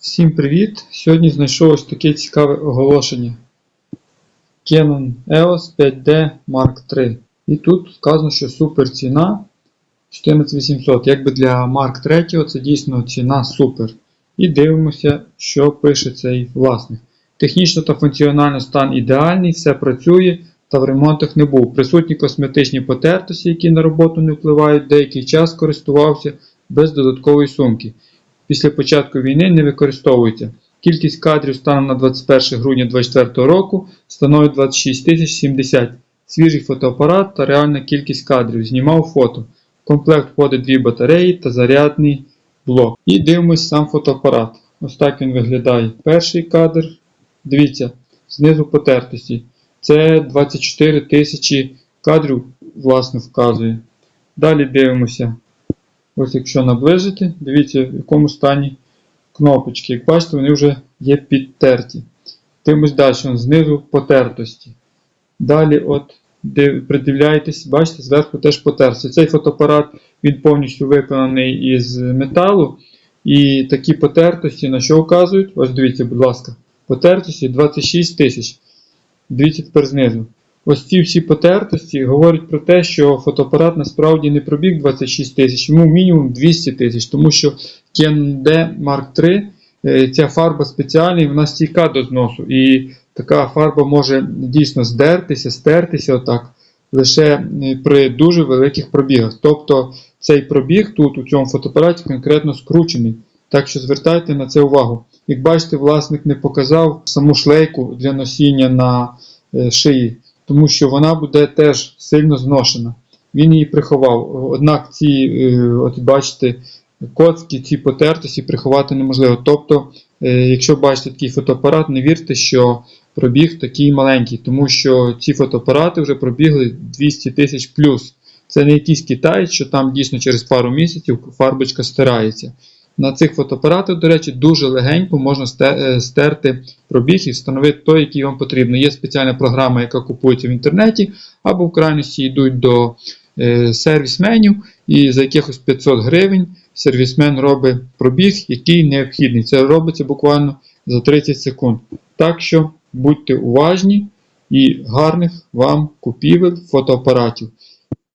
Всім привіт! Сьогодні знайшов таке цікаве оголошення. Canon EOS 5D Mark III. І тут вказано, що супер ціна 14800. Якби для Mark III це дійсно ціна супер. І дивимося, що пише цей власник. Технічно та функціонально стан ідеальний, все працює та в ремонтах не був. Присутні косметичні потертості, які на роботу не впливають, деякий час користувався без додаткової сумки після початку війни не використовується. Кількість кадрів станом на 21 грудня 2024 року становить 26 070. Свіжий фотоапарат та реальна кількість кадрів. Знімав фото. В комплект входить дві батареї та зарядний блок. І дивимось сам фотоапарат. Ось так він виглядає. Перший кадр. Дивіться, знизу потертості. Це 24 тисячі кадрів, власне, вказує. Далі дивимося. Ось якщо наближити, дивіться, в якому стані кнопочки. Як бачите, вони вже є підтерті. Дивимось далі, знизу потертості. Далі, от, див- придивляєтесь, бачите, зверху теж потерся. Цей фотоапарат він повністю виконаний із металу. І такі потертості на що вказують? Ось дивіться, будь ласка, потертості 26 тисяч. Дивіться тепер знизу. Ось ці всі потертості говорять про те, що фотоапарат насправді не пробіг 26 тисяч, йому мінімум 200 тисяч, тому що Canon D Mark III, е, ця фарба спеціальна і вона стійка до зносу. І така фарба може дійсно здертися, стертися отак, лише е, при дуже великих пробігах. Тобто цей пробіг тут у цьому фотоапараті конкретно скручений. Так що звертайте на це увагу. Як бачите, власник не показав саму шлейку для носіння на е, шиї тому що вона буде теж сильно зношена. Він її приховав. Однак ці, е, от бачите, коцки, ці потертості приховати неможливо. Тобто, е, якщо бачите такий фотоапарат, не вірте, що пробіг такий маленький, тому що ці фотоапарати вже пробігли 200 тисяч плюс. Це не якийсь китаєць, що там дійсно через пару місяців фарбочка стирається. На цих фотоапаратах, до речі, дуже легенько можна е, стерти пробіг і встановити той, який вам потрібно. Є спеціальна програма, яка купується в інтернеті, або в крайності йдуть до е, сервісменів, і за якихось 500 гривень сервісмен робить пробіг, який необхідний. Це робиться буквально за 30 секунд. Так що будьте уважні і гарних вам купівель фотоапаратів.